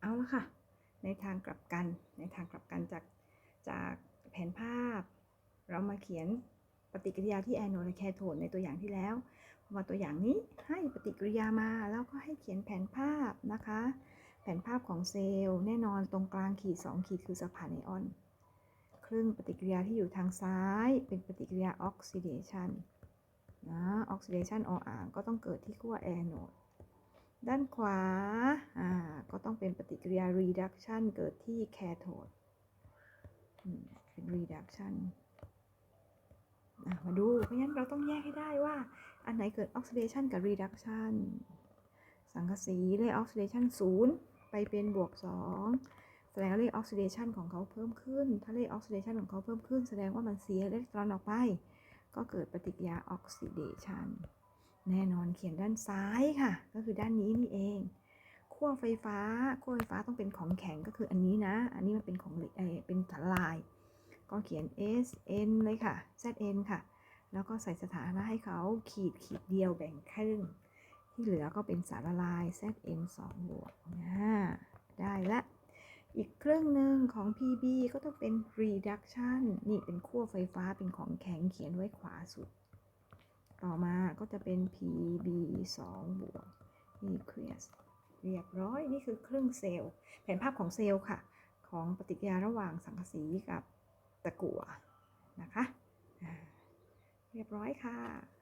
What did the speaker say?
เอาละค่ะ ในทางกลับกัน ในทางกลับกันจากจากแผนภาพ เรามาเขียนปฏิกิริยาที่แอนโนและแคโทนในตัวอย่างที่แล้วพอมาตัวอย่างนี้ให้ปฏิกิริยามาแล้วก็ให้เขียนแผนภาพนะคะ แผนภาพของเซลล์แน่นอนตรงกลางขีด 2 ขีดคือสะพานไอออน ครึ่งปฏิกิริยาที่อยู่ทางซ้ายเป็นปฏิกิริยาออกซิเดชันนะออกซิเดชันออ่างก็ต้องเกิดที่ขั้วแอนโนด ด้านขวาอ่าก็ต้องเป็นปฏิกิริยา reduction เกิดที่ cathode เป็น reduction มาดู เพราะฉะนั้นเราต้องแยกให้ได้ว่า อันไหนเกิด oxidation กับ reduction สังกะสีเลข oxidation 0 ไปเป็นบวก 2 แสดงว่าเลข oxidation ของเขาเพิ่มขึ้น ถ้าเลข oxidation ของเขาเพิ่มขึ้น แสดงว่ามันเสียอิเล็กตรอนออกไป ก็เกิดปฏิกิริยา oxidation แน่นอนเขียนด้านซ้ายค่ะ ก็คือด้านนี้นี่เองขั้วไฟฟ้าขั้วไฟฟ้าต้องเป็นของแข็งก็คืออันนี้นะ อันนี้มันเป็นของเอเป็นสารลาย ก็เขียน S N เลยค่ะ Z N ค่ะ แล้วก็ใส่สถานะให้เขาขีดขีดเดียวแบ่งครึ่ง ที่เหลือก็เป็นสารละลาย Z N 2บวกนะได้ละอีกครึ่งหนึ่งของ PB ก็ต้องเป็น reduction นี่เป็นขั้วไฟฟ้าเป็นของแข็งเขียนไว้ขวาสุด ต่อมา ก็จะเป็น PB 2บวก nucleus เรียบร้อยนี่คือครึ่งเซลล์ แผนภาพของเซลล์ค่ะ ของปฏิกิริยาระหว่างสังกะสีกับตะกั่วนะคะ เรียบร้อยค่ะ